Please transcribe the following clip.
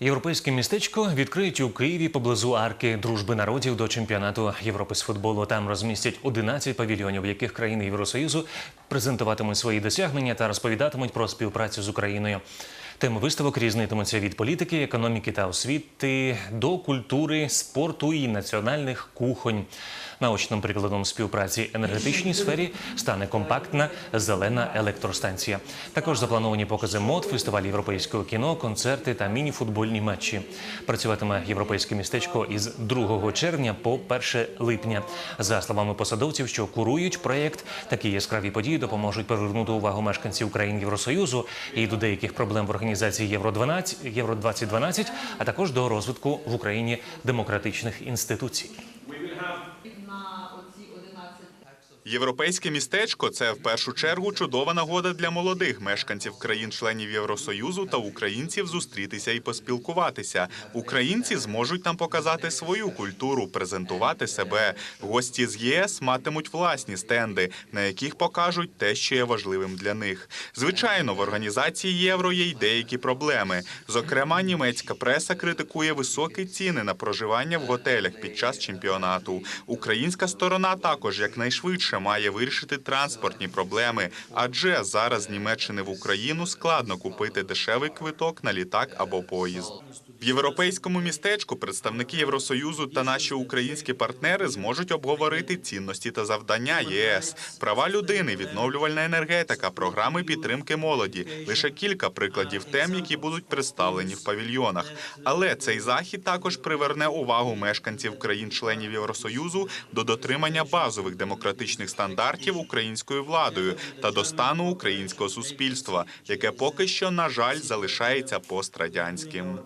Європейське містечко відкриють у Києві поблизу арки дружби народів до чемпіонату Європи з футболу. Там розмістять 11 павільйонів, яких країни Євросоюзу презентуватимуть свої досягнення та розповідатимуть про співпрацю з Україною. Теми виставок різнитимуться від політики, економіки та освіти до культури, спорту і національних кухонь. Наочним прикладом співпраці енергетичній сфері стане компактна зелена електростанція. Також заплановані покази мод, фестиваль європейського кіно, концерти та міні-футбольні матчі. Працюватиме європейське містечко із 2 червня по 1 липня. За словами посадовців, що курують проєкт, такі яскраві події допоможуть привернути увагу мешканців країн Євросоюзу і до деяких проблем в організації Євро 12 Євро 2012 а також до розвитку в Україні демократичних інституцій. на оці 11 Європейське містечко це в першу чергу чудова нагода для молодих мешканців країн-членів Євросоюзу та українців зустрітися і поспілкуватися. Українці зможуть там показати свою культуру, презентувати себе. Гості з ЄС матимуть власні стенди, на яких покажуть те, що є важливим для них. Звичайно, в організації євро є й деякі проблеми. Зокрема, німецька преса критикує високі ціни на проживання в готелях під час чемпіонату. Українська сторона також якнайшвидше має вирішити транспортні проблеми, адже зараз з Німеччини в Україну складно купити дешевий квиток на літак або поїзд. В європейському містечку представники Євросоюзу та наші українські партнери зможуть обговорити цінності та завдання ЄС, права людини, відновлювальна енергетика, програми підтримки молоді. Лише кілька прикладів тем, які будуть представлені в павільйонах. Але цей захід також приверне увагу мешканців країн-членів Євросоюзу до дотримання базових демократичних стандартів українською владою та до стану українського суспільства, яке поки що, на жаль, залишається пострадянським.